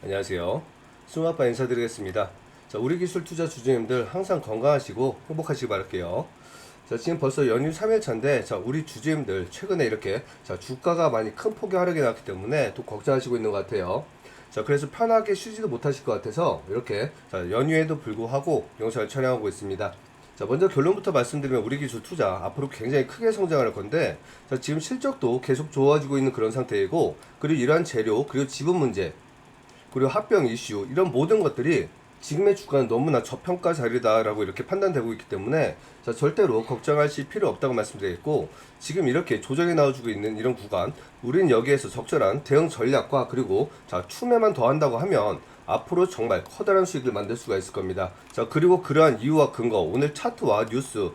안녕하세요. 수마빠 인사드리겠습니다. 자, 우리 기술 투자 주주님들 항상 건강하시고 행복하시기 바랄게요. 자, 지금 벌써 연휴 3일차인데, 자, 우리 주주님들 최근에 이렇게, 자, 주가가 많이 큰 폭의 하락이 났기 때문에 또 걱정하시고 있는 것 같아요. 자, 그래서 편하게 쉬지도 못하실 것 같아서 이렇게, 자, 연휴에도 불구하고 영상을 촬영하고 있습니다. 자, 먼저 결론부터 말씀드리면 우리 기술 투자 앞으로 굉장히 크게 성장할 건데, 자, 지금 실적도 계속 좋아지고 있는 그런 상태이고, 그리고 이러한 재료, 그리고 지분 문제, 그리고 합병 이슈 이런 모든 것들이 지금의 주가는 너무나 저평가 자리다라고 이렇게 판단되고 있기 때문에 자 절대로 걱정하실 필요 없다고 말씀드리겠고 지금 이렇게 조정이 나와주고 있는 이런 구간 우린 여기에서 적절한 대응 전략과 그리고 자 추매만 더한다고 하면 앞으로 정말 커다란 수익을 만들 수가 있을 겁니다. 자 그리고 그러한 이유와 근거 오늘 차트와 뉴스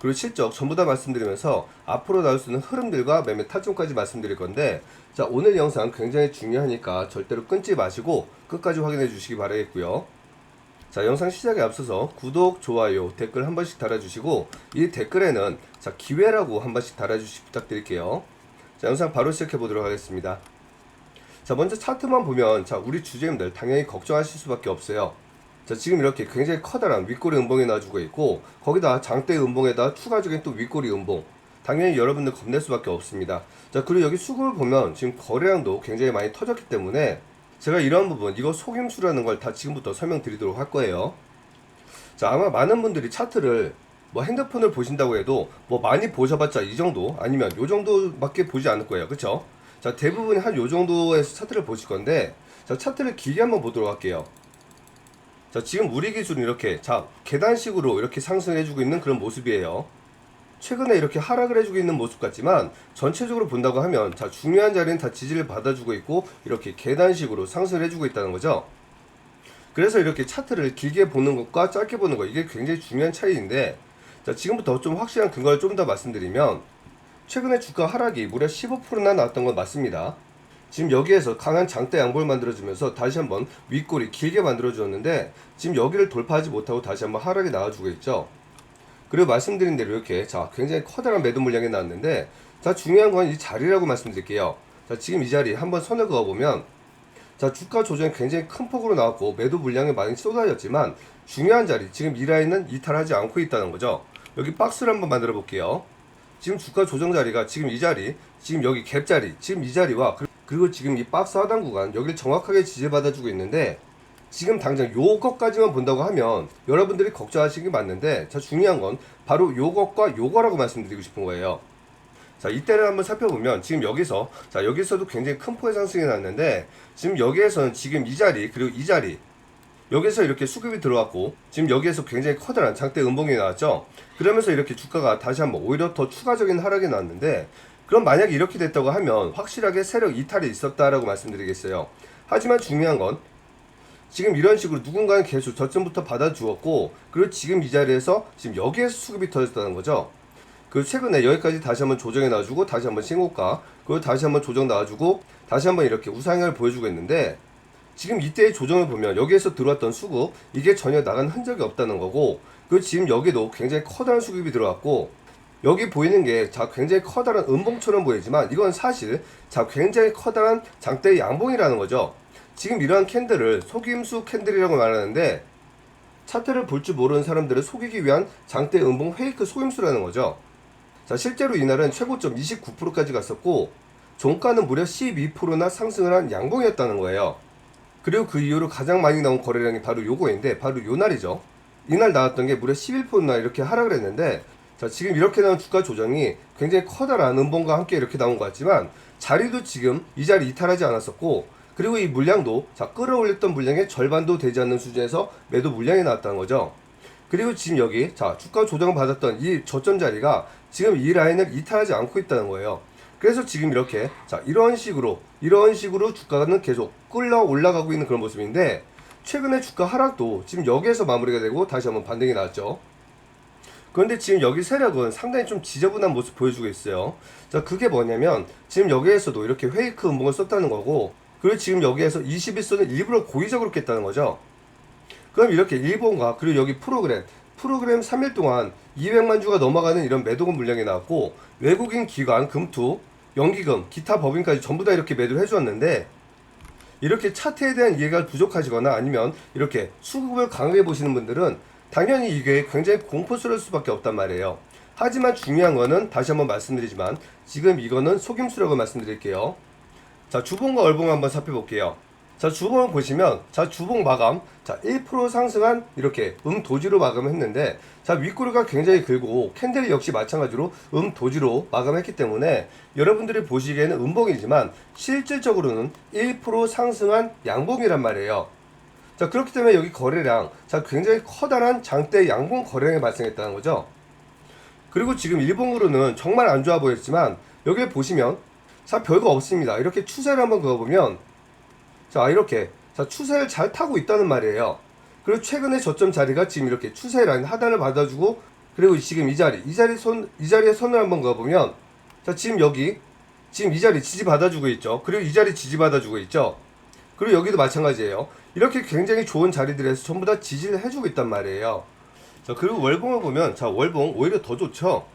그리고 실적 전부 다 말씀드리면서 앞으로 나올 수 있는 흐름들과 매매 타점까지 말씀드릴 건데 자 오늘 영상 굉장히 중요하니까 절대로 끊지 마시고 끝까지 확인해 주시기 바라겠고요. 자 영상 시작에 앞서서 구독, 좋아요, 댓글 한 번씩 달아주시고 이 댓글에는 자 기회라고 한 번씩 달아주시 부탁드릴게요. 자 영상 바로 시작해 보도록 하겠습니다. 자 먼저 차트만 보면 자 우리 주주님들 당연히 걱정하실 수밖에 없어요. 자 지금 이렇게 굉장히 커다란 윗꼬리 음봉이 나와주고 있고 거기다 장대 음봉에다 추가적인 또 윗꼬리 음봉. 당연히 여러분들 겁낼 수밖에 없습니다. 자 그리고 여기 수급을 보면 지금 거래량도 굉장히 많이 터졌기 때문에 제가 이런 부분 이거 속임수라는 걸 다 지금부터 설명드리도록 할 거예요. 자 아마 많은 분들이 차트를 뭐 핸드폰을 보신다고 해도 뭐 많이 보셔봤자 이 정도 아니면 요 정도밖에 보지 않을 거예요. 그쵸? 자 대부분이 한요 정도에서 차트를 보실 건데 자 차트를 길게 한번 보도록 할게요 자, 지금 우리 기준은 이렇게, 자, 계단식으로 이렇게 상승해 주고 있는 그런 모습이에요. 최근에 이렇게 하락을 해주고 있는 모습 같지만, 전체적으로 본다고 하면, 자, 중요한 자리는 다 지지를 받아주고 있고, 이렇게 계단식으로 상승을 해주고 있다는 거죠. 그래서 이렇게 차트를 길게 보는 것과 짧게 보는 것, 이게 굉장히 중요한 차이인데, 자, 지금부터 좀 확실한 근거를 좀 더 말씀드리면, 최근에 주가 하락이 무려 15%나 나왔던 건 맞습니다. 지금 여기에서 강한 장대 양보를 만들어주면서 다시 한번 윗골이 길게 만들어주었는데 지금 여기를 돌파하지 못하고 다시 한번 하락이 나와주고 있죠. 그리고 말씀드린 대로 이렇게 자 굉장히 커다란 매도 물량이 나왔는데 자 중요한 건 이 자리라고 말씀드릴게요. 자 지금 이 자리 한번 선을 그어 보면 자 주가 조정이 굉장히 큰 폭으로 나왔고 매도 물량이 많이 쏟아졌지만 중요한 자리 지금 이 라인은 이탈하지 않고 있다는 거죠. 여기 박스를 한번 만들어 볼게요. 지금 주가 조정 자리가 지금 이 자리, 지금 여기 갭 자리, 지금 이 자리와 그- 그리고 지금 이 박스 하단 구간 여기를 정확하게 지지받아주고 있는데 지금 당장 요것까지만 본다고 하면 여러분들이 걱정하시는 게 맞는데 자 중요한 건 바로 요것과 요거라고 말씀드리고 싶은 거예요. 자 이때를 한번 살펴보면 지금 여기서 자 여기서도 굉장히 큰 폭의 상승이 났는데 지금 여기에서는 지금 이 자리 그리고 이 자리 여기서 이렇게 수급이 들어왔고 지금 여기에서 굉장히 커다란 장대 음봉이 나왔죠. 그러면서 이렇게 주가가 다시 한번 오히려 더 추가적인 하락이 나왔는데 그럼 만약에 이렇게 됐다고 하면 확실하게 세력 이탈이 있었다라고 말씀드리겠어요. 하지만 중요한 건 지금 이런 식으로 누군가는 계속 저점부터 받아주었고 그리고 지금 이 자리에서 지금 여기에서 수급이 터졌다는 거죠. 그 최근에 여기까지 다시 한번 조정해 놔주고 다시 한번 신고가 그리고 다시 한번 조정 나와주고 다시 한번 이렇게 우상향을 보여주고 있는데 지금 이때의 조정을 보면 여기에서 들어왔던 수급 이게 전혀 나간 흔적이 없다는 거고 그 지금 여기도 굉장히 커다란 수급이 들어왔고 여기 보이는 게 자 굉장히 커다란 음봉처럼 보이지만 이건 사실 자 굉장히 커다란 장대 양봉이라는 거죠. 지금 이러한 캔들을 속임수 캔들이라고 말하는데 차트를 볼 줄 모르는 사람들을 속이기 위한 장대 음봉 페이크 속임수라는 거죠. 자 실제로 이날은 최고점 29%까지 갔었고 종가는 무려 12%나 상승을 한 양봉이었다는 거예요. 그리고 그 이후로 가장 많이 나온 거래량이 바로 요거인데 바로 요 날이죠. 이날 나왔던 게 무려 11%나 이렇게 하락을 했는데 자 지금 이렇게 나온 주가 조정이 굉장히 커다란 음봉과 함께 이렇게 나온 것 같지만 자리도 지금 이 자리 이탈하지 않았었고 그리고 이 물량도 자 끌어올렸던 물량의 절반도 되지 않는 수준에서 매도 물량이 나왔다는 거죠. 그리고 지금 여기 자 주가 조정 받았던 이 저점 자리가 지금 이 라인을 이탈하지 않고 있다는 거예요. 그래서 지금 이렇게 자 이런 식으로 이런 식으로 주가는 계속 끌려 올라가고 있는 그런 모습인데 최근에 주가 하락도 지금 여기에서 마무리가 되고 다시 한번 반등이 나왔죠. 그런데 지금 여기 세력은 상당히 좀 지저분한 모습 보여주고 있어요. 자, 그게 뭐냐면 지금 여기에서도 이렇게 페이크 음봉을 썼다는 거고 그리고 지금 여기에서 21선을 일부러 고의적으로 깼다는 거죠. 그럼 이렇게 일본과 그리고 여기 프로그램 프로그램 3일 동안 200만 주가 넘어가는 이런 매도금 물량이 나왔고 외국인 기관 금투 연기금 기타 법인까지 전부 다 이렇게 매도를 해주었는데 이렇게 차트에 대한 이해가 부족하시거나 아니면 이렇게 수급을 강하게 보시는 분들은 당연히 이게 굉장히 공포스러울 수밖에 없단 말이에요. 하지만 중요한 거는 다시 한번 말씀드리지만 지금 이거는 속임수라고 말씀드릴게요. 자, 주봉과 얼봉 한번 살펴볼게요. 자, 주봉을 보시면, 자, 주봉 마감, 자, 1% 상승한 이렇게 음도지로 마감했는데, 자, 윗꼬리가 굉장히 길고, 캔들 역시 마찬가지로 음도지로 마감했기 때문에, 여러분들이 보시기에는 음봉이지만, 실질적으로는 1% 상승한 양봉이란 말이에요. 자, 그렇기 때문에 여기 거래량, 자, 굉장히 커다란 장대 양봉 거래량이 발생했다는 거죠. 그리고 지금 일봉으로는 정말 안 좋아 보였지만, 여기를 보시면, 자, 별거 없습니다. 이렇게 추세를 한번 그어보면, 자, 이렇게. 자, 추세를 잘 타고 있다는 말이에요. 그리고 최근에 저점 자리가 지금 이렇게 추세 라인 하단을 받아주고, 그리고 지금 이 자리, 이 자리 손, 이 자리에 손을 한번 그어보면, 자, 지금 여기, 지금 이 자리 지지 받아주고 있죠. 그리고 이 자리 지지 받아주고 있죠. 그리고 여기도 마찬가지예요. 이렇게 굉장히 좋은 자리들에서 전부 다 지지를 해주고 있단 말이에요. 자, 그리고 월봉을 보면, 자, 월봉 오히려 더 좋죠.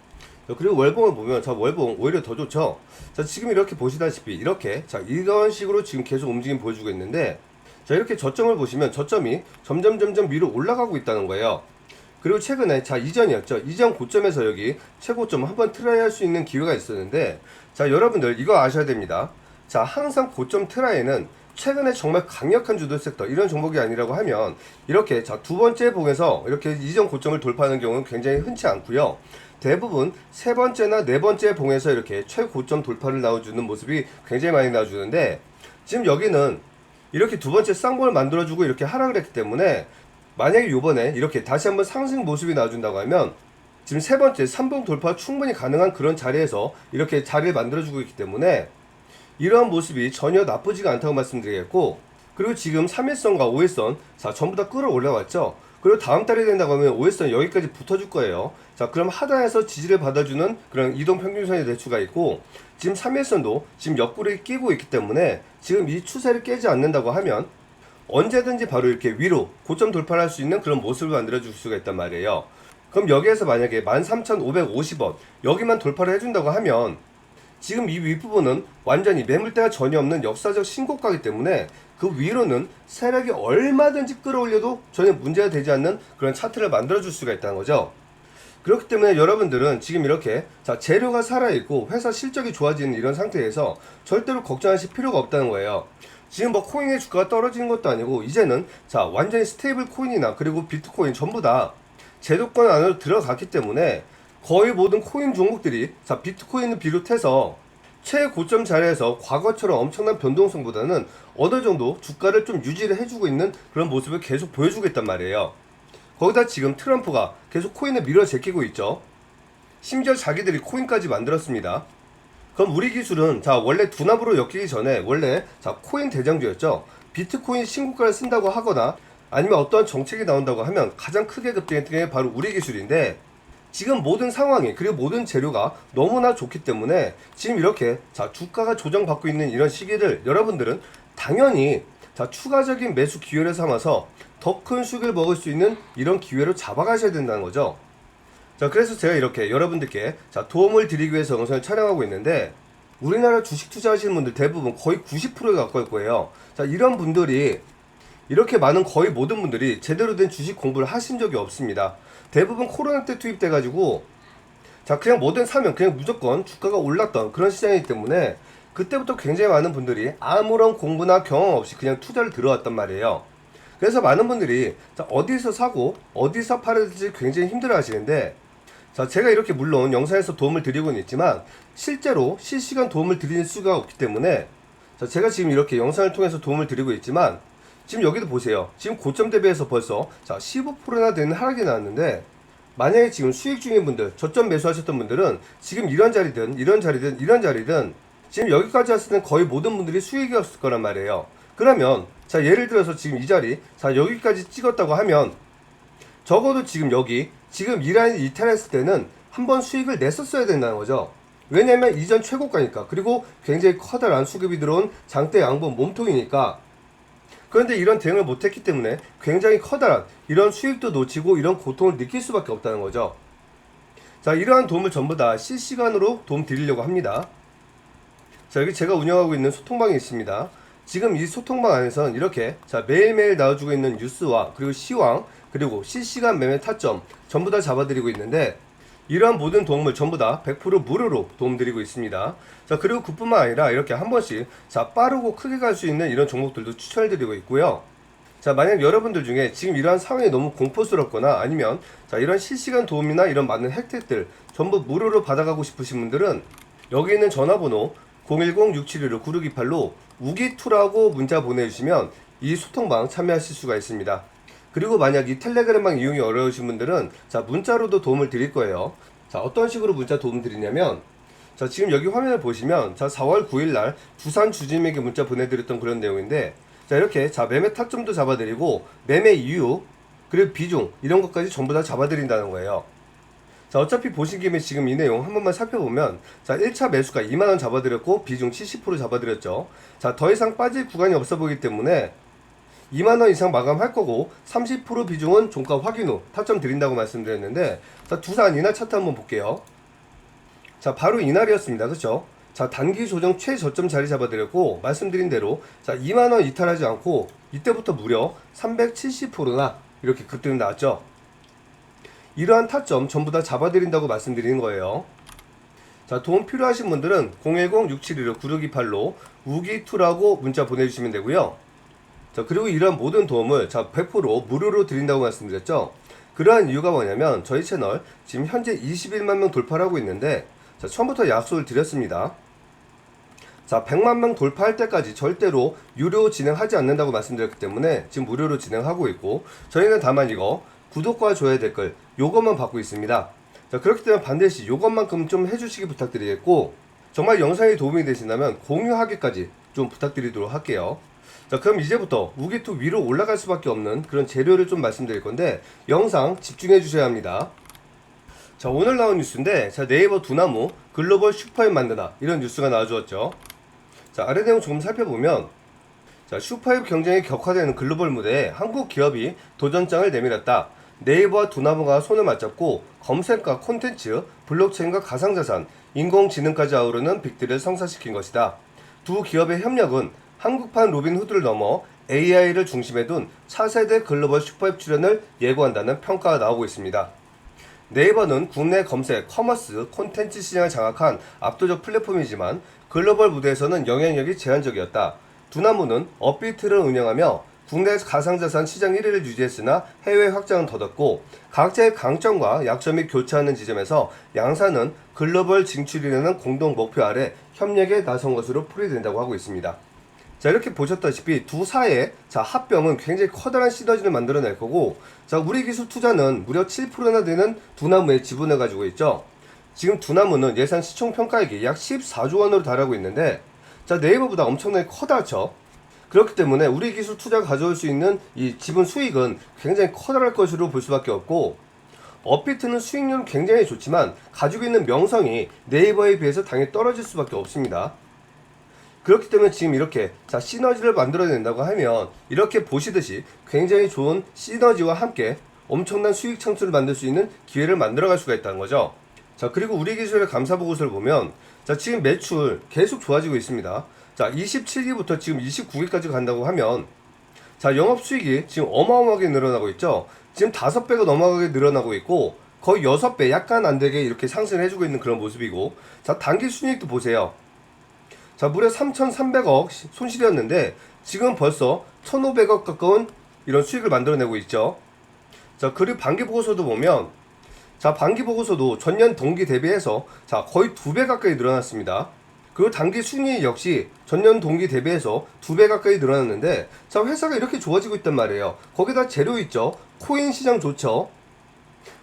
자, 그리고 월봉을 보면, 자, 월봉 오히려 더 좋죠. 자, 지금 이렇게 보시다시피, 이렇게, 자, 이런 식으로 지금 계속 움직임 보여주고 있는데, 자, 이렇게 저점을 보시면 저점이 점점 점점 위로 올라가고 있다는 거예요. 그리고 최근에, 자, 이전이었죠. 이전 고점에서 여기 최고점 한번 트라이 할 수 있는 기회가 있었는데, 자, 여러분들 이거 아셔야 됩니다. 자, 항상 고점 트라이는 최근에 정말 강력한 주도 섹터 이런 종목이 아니라고 하면 이렇게 자 두 번째 봉에서 이렇게 이전 고점을 돌파하는 경우는 굉장히 흔치 않고요. 대부분 세 번째나 네 번째 봉에서 이렇게 최고점 돌파를 나와주는 모습이 굉장히 많이 나와주는데 지금 여기는 이렇게 두 번째 쌍봉을 만들어주고 이렇게 하락을 했기 때문에 만약에 요번에 이렇게 다시 한번 상승 모습이 나와준다고 하면 지금 세 번째 3봉 돌파 충분히 가능한 그런 자리에서 이렇게 자리를 만들어주고 있기 때문에 이러한 모습이 전혀 나쁘지가 않다고 말씀드리겠고 그리고 지금 3일선과 5일선 자 전부 다 끌어올라왔죠? 그리고 다음 달이 된다고 하면 5일선 여기까지 붙어줄 거예요. 자 그럼 하단에서 지지를 받아주는 그런 이동 평균선의 대추가 있고 지금 3일선도 지금 옆구리 끼고 있기 때문에 지금 이 추세를 깨지 않는다고 하면 언제든지 바로 이렇게 위로 고점 돌파를 할수 있는 그런 모습을 만들어 줄 수가 있단 말이에요. 그럼 여기에서 만약에 13,550원 여기만 돌파를 해준다고 하면 지금 이 윗부분은 완전히 매물대가 전혀 없는 역사적 신고가이기 때문에 그 위로는 세력이 얼마든지 끌어올려도 전혀 문제가 되지 않는 그런 차트를 만들어 줄 수가 있다는 거죠. 그렇기 때문에 여러분들은 지금 이렇게 자 재료가 살아있고 회사 실적이 좋아지는 이런 상태에서 절대로 걱정하실 필요가 없다는 거예요. 지금 뭐 코인의 주가가 떨어지는 것도 아니고 이제는 자 완전히 스테이블 코인이나 그리고 비트코인 전부 다 제도권 안으로 들어갔기 때문에 거의 모든 코인 종목들이 자 비트코인을 비롯해서 최고점 자리에서 과거처럼 엄청난 변동성보다는 어느 정도 주가를 좀 유지를 해주고 있는 그런 모습을 계속 보여주고 있단 말이에요. 거기다 지금 트럼프가 계속 코인을 밀어 제끼고 있죠. 심지어 자기들이 코인까지 만들었습니다. 그럼 우리 기술은 자 원래 두납으로 엮이기 전에 원래 자 코인 대장주였죠. 비트코인 신고가를 쓴다고 하거나 아니면 어떠한 정책이 나온다고 하면 가장 크게 급등했던 게 바로 우리 기술인데 지금 모든 상황이 그리고 모든 재료가 너무나 좋기 때문에 지금 이렇게 자 주가가 조정받고 있는 이런 시기를 여러분들은 당연히 자 추가적인 매수 기회를 삼아서 더 큰 수익을 먹을 수 있는 이런 기회로 잡아가셔야 된다는 거죠. 자 그래서 제가 이렇게 여러분들께 자 도움을 드리기 위해서 영상을 촬영하고 있는데 우리나라 주식 투자하시는 분들 대부분 거의 90%에 가까울 거예요. 자 이런 분들이 이렇게 많은 거의 모든 분들이 제대로 된 주식 공부를 하신 적이 없습니다. 대부분 코로나 때 투입돼가지고 자 그냥 뭐든 사면 그냥 무조건 주가가 올랐던 그런 시장이기 때문에 그때부터 굉장히 많은 분들이 아무런 공부나 경험 없이 그냥 투자를 들어왔단 말이에요. 그래서 많은 분들이 자, 어디서 사고 어디서 팔아야 될지 굉장히 힘들어 하시는데 자 제가 이렇게 물론 영상에서 도움을 드리고는 있지만 실제로 실시간 도움을 드릴 수가 없기 때문에 자 제가 지금 이렇게 영상을 통해서 도움을 드리고 있지만 지금 여기도 보세요. 지금 고점 대비해서 벌써 자 15%나 되는 하락이 나왔는데 만약에 지금 수익 중인 분들, 저점 매수하셨던 분들은 지금 이런 자리든 이런 자리든 이런 자리든 지금 여기까지 왔을 때는 거의 모든 분들이 수익이었을 거란 말이에요. 그러면 자 예를 들어서 지금 이 자리 자 여기까지 찍었다고 하면 적어도 지금 여기 지금 이 라인 이탈했을 때는 한번 수익을 냈었어야 된다는 거죠. 왜냐면 이전 최고가니까 그리고 굉장히 커다란 수급이 들어온 장대 양봉 몸통이니까 그런데 이런 대응을 못했기 때문에 굉장히 커다란 이런 수익도 놓치고 이런 고통을 느낄 수밖에 없다는 거죠. 자, 이러한 도움을 전부 다 실시간으로 도움 드리려고 합니다. 자, 여기 제가 운영하고 있는 소통방이 있습니다. 지금 이 소통방 안에서는 이렇게 자 매일매일 나와주고 있는 뉴스와 그리고 시황 그리고 실시간 매매 타점 전부 다 잡아드리고 있는데 이러한 모든 도움을 전부 다 100% 무료로 도움드리고 있습니다. 자 그리고 그뿐만 아니라 이렇게 한 번씩 자 빠르고 크게 갈 수 있는 이런 종목들도 추천해드리고 있고요. 자 만약 여러분들 중에 지금 이러한 상황이 너무 공포스럽거나 아니면 자 이런 실시간 도움이나 이런 많은 혜택들 전부 무료로 받아가고 싶으신 분들은 여기 있는 전화번호 010-671-9628로 우기투라고 문자 보내주시면 이 소통방 참여하실 수가 있습니다. 그리고 만약 이 텔레그램방 이용이 어려우신 분들은 자 문자로도 도움을 드릴 거예요. 자 어떤 식으로 문자 도움 드리냐면 자 지금 여기 화면을 보시면 자 4월 9일 날 두산 주주님에게 문자 보내드렸던 그런 내용인데 자 이렇게 자 매매 타점도 잡아드리고 매매 이유 그리고 비중 이런 것까지 전부 다 잡아드린다는 거예요. 자 어차피 보신 김에 지금 이 내용 한 번만 살펴보면 자 1차 매수가 2만원 잡아드렸고 비중 70% 잡아드렸죠. 자 더 이상 빠질 구간이 없어 보이기 때문에 2만원 이상 마감할 거고 30% 비중은 종가 확인 후 타점 드린다고 말씀드렸는데 자 두산 이날 차트 한번 볼게요. 자 바로 이날이었습니다. 그렇죠? 자 단기 조정 최저점 자리 잡아드렸고 말씀드린 대로 자 2만원 이탈하지 않고 이때부터 무려 370%나 이렇게 급등이 나왔죠. 이러한 타점 전부 다 잡아드린다고 말씀드리는 거예요. 자, 도움 필요하신 분들은 010-6715-9628로 우기2라고 문자 보내주시면 되고요. 자, 그리고 이러한 모든 도움을 자, 100% 무료로 드린다고 말씀드렸죠. 그러한 이유가 뭐냐면 저희 채널 지금 현재 21만 명 돌파를 하고 있는데 자, 처음부터 약속을 드렸습니다. 자, 100만 명 돌파할 때까지 절대로 유료 진행하지 않는다고 말씀드렸기 때문에 지금 무료로 진행하고 있고 저희는 다만 이거 구독과 좋아요 댓글 요것만 받고 있습니다. 자, 그렇기 때문에 반드시 요것만큼 좀 해주시기 부탁드리겠고 정말 영상이 도움이 되신다면 공유하기까지 좀 부탁드리도록 할게요. 자, 그럼 이제부터 우기투 위로 올라갈 수밖에 없는 그런 재료를 좀 말씀드릴 건데 영상 집중해 주셔야 합니다. 자, 오늘 나온 뉴스인데 자, 네이버 두나무 글로벌 슈퍼앱 만드다 이런 뉴스가 나와주었죠. 자, 아래 내용 조금 살펴보면 자, 슈퍼앱 경쟁이 격화되는 글로벌 무대에 한국 기업이 도전장을 내밀었다. 네이버와 두나무가 손을 맞잡고 검색과 콘텐츠, 블록체인과 가상자산, 인공지능까지 아우르는 빅들을 성사시킨 것이다. 두 기업의 협력은 한국판 로빈 후드를 넘어 AI를 중심에 둔 차세대 글로벌 슈퍼앱 출연을 예고한다는 평가가 나오고 있습니다. 네이버는 국내 검색, 커머스, 콘텐츠 시장을 장악한 압도적 플랫폼이지만 글로벌 무대에서는 영향력이 제한적이었다. 두나무는 업비트를 운영하며 국내 가상자산 시장 1위를 유지했으나 해외 확장은 더뎠고 각자의 강점과 약점이 교차하는 지점에서 양사는 글로벌 진출이라는 공동 목표 아래 협력에 나선 것으로 풀이된다고 하고 있습니다. 자 이렇게 보셨다시피 두 사의 자 합병은 굉장히 커다란 시너지를 만들어낼 거고 자 우리 기술 투자는 무려 7%나 되는 두 나무의 지분을 가지고 있죠. 지금 두 나무는 예산 시총 평가액이 약 14조 원으로 달하고 있는데 자 네이버보다 엄청나게 커다랗죠. 그렇기 때문에 우리 기술 투자가 가져올 수 있는 이 지분 수익은 굉장히 커다랄 것으로 볼 수밖에 없고 업비트는 수익률은 굉장히 좋지만 가지고 있는 명성이 네이버에 비해서 당연히 떨어질 수밖에 없습니다. 그렇기 때문에 지금 이렇게 자 시너지를 만들어낸다고 하면 이렇게 보시듯이 굉장히 좋은 시너지와 함께 엄청난 수익 창출을 만들 수 있는 기회를 만들어갈 수가 있다는 거죠. 자 그리고 우리 기술의 감사 보고서를 보면 자 지금 매출 계속 좋아지고 있습니다. 자 27기부터 지금 29기까지 간다고 하면 자 영업 수익이 지금 어마어마하게 늘어나고 있죠. 지금 5배가 넘어가게 늘어나고 있고 거의 6배 약간 안 되게 이렇게 상승을 해주고 있는 그런 모습이고 자 단기 순이익도 보세요. 자, 무려 3,300억 손실이었는데 지금 벌써 1,500억 가까운 이런 수익을 만들어내고 있죠. 자, 그리고 반기 보고서도 보면 자, 반기 보고서도 전년 동기 대비해서 자, 거의 두 배 가까이 늘어났습니다. 그리고 단기 순이익 역시 전년 동기 대비해서 두 배 가까이 늘어났는데 자, 회사가 이렇게 좋아지고 있단 말이에요. 거기다 재료 있죠. 코인 시장 좋죠.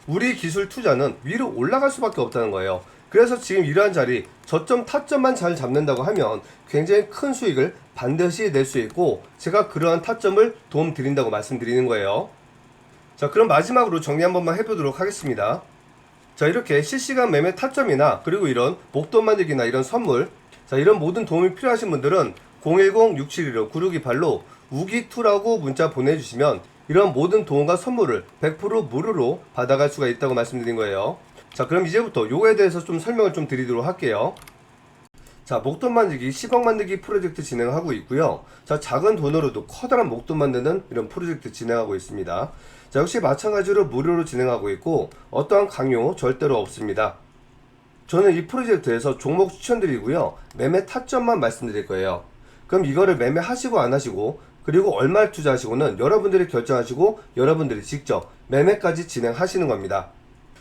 우리 기술 투자는 위로 올라갈 수밖에 없다는 거예요. 그래서 지금 이러한 자리 저점 타점만 잘 잡는다고 하면 굉장히 큰 수익을 반드시 낼 수 있고 제가 그러한 타점을 도움 드린다고 말씀드리는 거예요. 자 그럼 마지막으로 정리 한 번만 해보도록 하겠습니다. 자 이렇게 실시간 매매 타점이나 그리고 이런 목돈 만들기나 이런 선물 자 이런 모든 도움이 필요하신 분들은 010-6715-9628로 우기2라고 문자 보내주시면 이런 모든 도움과 선물을 100% 무료로 받아갈 수가 있다고 말씀드린 거예요. 자 그럼 이제부터 요거에 대해서 좀 설명을 좀 드리도록 할게요. 자, 목돈 만들기 10억 만들기 프로젝트 진행하고 있고요. 자, 작은 돈으로도 커다란 목돈 만드는 이런 프로젝트 진행하고 있습니다. 자, 역시 마찬가지로 무료로 진행하고 있고 어떠한 강요 절대로 없습니다. 저는 이 프로젝트에서 종목 추천드리고요. 매매 타점만 말씀드릴 거예요. 그럼 이거를 매매하시고 안 하시고 그리고 얼마를 투자하시고는 여러분들이 결정하시고 여러분들이 직접 매매까지 진행하시는 겁니다.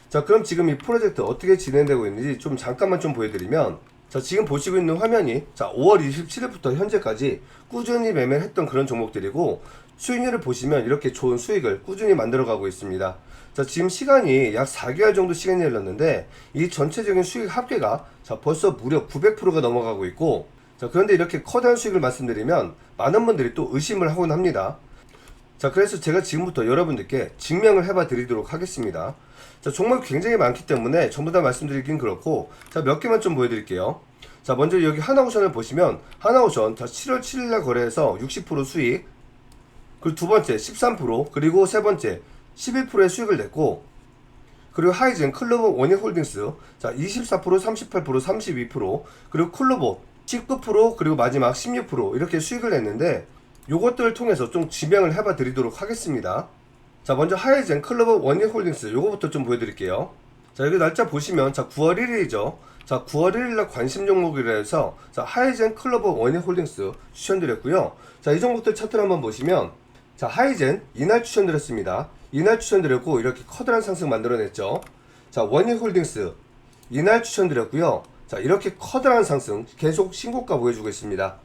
자, 그럼 지금 이 프로젝트 어떻게 진행되고 있는지 좀 잠깐만 좀 보여드리면 자, 지금 보시고 있는 화면이 자, 5월 27일부터 현재까지 꾸준히 매매를 했던 그런 종목들이고 수익률을 보시면 이렇게 좋은 수익을 꾸준히 만들어가고 있습니다. 자, 지금 시간이 약 4개월 정도 시간이 흘렀는데 이 전체적인 수익 합계가 자, 벌써 무려 900%가 넘어가고 있고 자, 그런데 이렇게 커다란 수익을 말씀드리면 많은 분들이 또 의심을 하곤 합니다. 자, 그래서 제가 지금부터 여러분들께 증명을 해봐 드리도록 하겠습니다. 자, 종목이 굉장히 많기 때문에 전부 다 말씀드리긴 그렇고, 자, 몇 개만 좀 보여드릴게요. 자, 먼저 여기 하나오션을 보시면, 하나오션, 자, 7월 7일날 거래해서 60% 수익, 그리고 두 번째 13%, 그리고 세 번째 11%의 수익을 냈고, 그리고 하이젠, 클로버, 원익홀딩스, 자, 24%, 38%, 32%, 그리고 클로버 19%, 그리고 마지막 16% 이렇게 수익을 냈는데, 요것들을 통해서 좀 지명을 해봐 드리도록 하겠습니다. 자, 먼저 하이젠 클로버 원익홀딩스 요거부터 좀 보여드릴게요. 자, 여기 날짜 보시면 자 9월 1일이죠. 자, 9월 1일날 관심 종목이라 해서 자 하이젠 클로버 원익홀딩스 추천드렸고요. 자, 이 종목들 차트를 한번 보시면 자 하이젠 이날 추천드렸습니다. 이날 추천드렸고 이렇게 커다란 상승 만들어냈죠. 자 원익홀딩스 이날 추천드렸고요. 자 이렇게 커다란 상승 계속 신고가 보여주고 있습니다.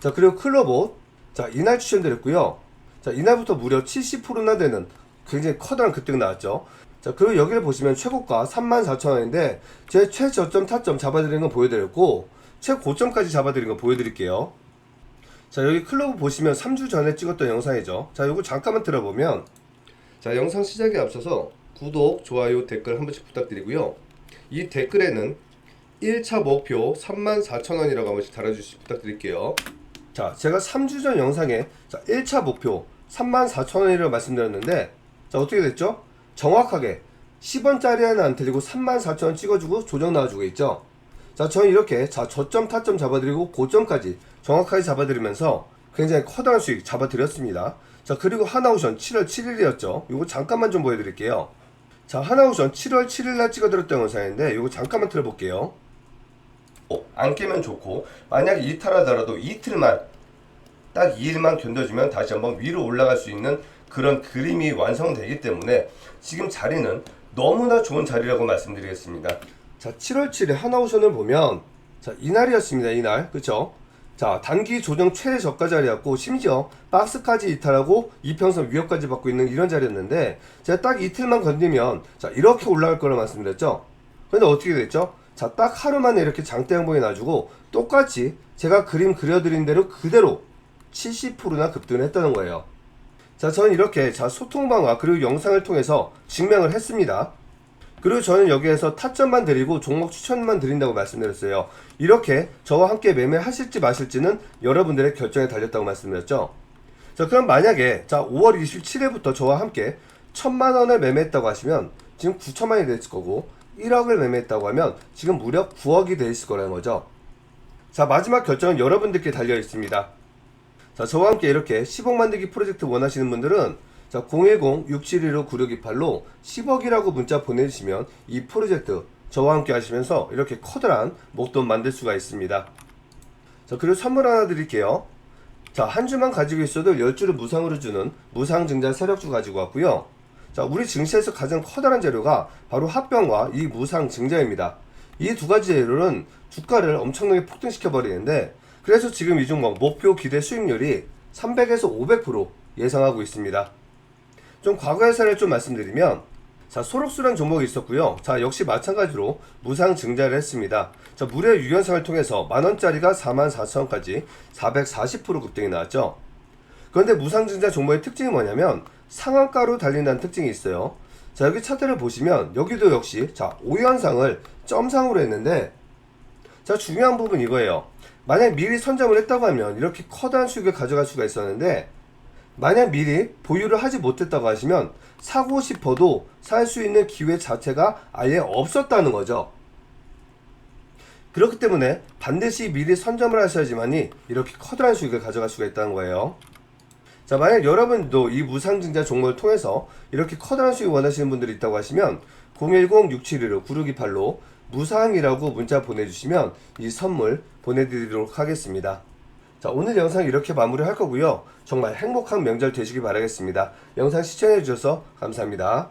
자 그리고 클로버 자 이날 추천드렸고요. 자 이날부터 무려 70%나 되는 굉장히 커다란 급등 나왔죠. 자 그리고 여기를 보시면 최고가 34,000원인데 제 최저점 타점 잡아드리는 건 보여드렸고 최고점까지 잡아드린 건 보여드릴게요. 자 여기 클로브 보시면 3주 전에 찍었던 영상이죠. 자 요거 잠깐만 들어보면 자 영상 시작에 앞서서 구독, 좋아요, 댓글 한 번씩 부탁드리고요. 이 댓글에는 1차 목표 34,000원이라고 한 번씩 달아주시 부탁드릴게요. 자, 제가 3주 전 영상에 자, 1차 목표 34,000원이라고 말씀드렸는데 자, 어떻게 됐죠? 정확하게 10원짜리 하나 안 틀리고 34,000원 찍어주고 조정 나와주고 있죠. 자, 저는 이렇게 자, 저점 타점 잡아드리고 고점까지 정확하게 잡아드리면서 굉장히 커다란 수익 잡아드렸습니다. 자, 그리고 하나오션 7월 7일이었죠. 이거 잠깐만 좀 보여드릴게요. 자, 하나오션 7월 7일날 찍어드렸던 영상인데 이거 잠깐만 틀어볼게요. 어, 안 깨면 좋고 만약 이탈하더라도 이틀만 딱 2일만 견뎌주면 다시 한번 위로 올라갈 수 있는 그런 그림이 완성되기 때문에 지금 자리는 너무나 좋은 자리라고 말씀드리겠습니다. 자, 7월 7일 하나오션을 보면 자, 이날이었습니다. 이날. 그쵸? 자, 단기 조정 최대 저가 자리였고 심지어 박스까지 이탈하고 이평선 위협까지 받고 있는 이런 자리였는데 제가 딱 이틀만 건드면 자, 이렇게 올라갈 거라 말씀드렸죠. 근데 어떻게 됐죠? 자, 딱 하루 만에 이렇게 장대 양봉이 나주고 똑같이 제가 그림 그려드린 대로 그대로 70%나 급등을 했다는 거예요. 자, 저는 이렇게 자, 소통 방화 그리고 영상을 통해서 증명을 했습니다. 그리고 저는 여기에서 타점만 드리고 종목 추천만 드린다고 말씀드렸어요. 이렇게 저와 함께 매매하실지 마실지는 여러분들의 결정에 달렸다고 말씀드렸죠. 자, 그럼 만약에 자, 5월 27일부터 저와 함께 1000만 원을 매매했다고 하시면 지금 9천만 원이 됐을 거고 1억을 매매했다고 하면 지금 무려 9억이 돼 있을 거라는 거죠. 자, 마지막 결정은 여러분들께 달려 있습니다. 자, 저와 함께 이렇게 10억 만들기 프로젝트 원하시는 분들은 자, 010-6715-9628로 10억이라고 문자 보내주시면 이 프로젝트 저와 함께 하시면서 이렇게 커다란 목돈 만들 수가 있습니다. 자, 그리고 선물 하나 드릴게요. 자, 한 주만 가지고 있어도 10주를 무상으로 주는 무상증자 세력주 가지고 왔고요. 자, 우리 증시에서 가장 커다란 재료가 바로 합병과 이 무상증자입니다. 이 두 가지 재료는 주가를 엄청나게 폭등시켜 버리는데 그래서 지금 이 종목 목표 기대 수익률이 300에서 500% 예상하고 있습니다. 좀 과거의 사례를 좀 말씀드리면 자 소록수란 종목이 있었고요. 자 역시 마찬가지로 무상 증자를 했습니다. 자 무려 유연상을 통해서 만 원짜리가 4만 4천 원까지 440% 급등이 나왔죠. 그런데 무상 증자 종목의 특징이 뭐냐면 상한가로 달린다는 특징이 있어요. 자 여기 차트를 보시면 여기도 역시 자 5연상을 점상으로 했는데 자 중요한 부분 이거예요. 만약 미리 선점을 했다고 하면 이렇게 커다란 수익을 가져갈 수가 있었는데 만약 미리 보유를 하지 못했다고 하시면 사고 싶어도 살 수 있는 기회 자체가 아예 없었다는 거죠. 그렇기 때문에 반드시 미리 선점을 하셔야지만이 이렇게 커다란 수익을 가져갈 수가 있다는 거예요. 자, 만약 여러분도 이 무상증자 종목을 통해서 이렇게 커다란 수익 원하시는 분들이 있다고 하시면 010-6715-9628로 무상이라고 문자 보내주시면 이 선물 보내드리도록 하겠습니다. 자, 오늘 영상 이렇게 마무리할 거고요. 정말 행복한 명절 되시길 바라겠습니다. 영상 시청해주셔서 감사합니다.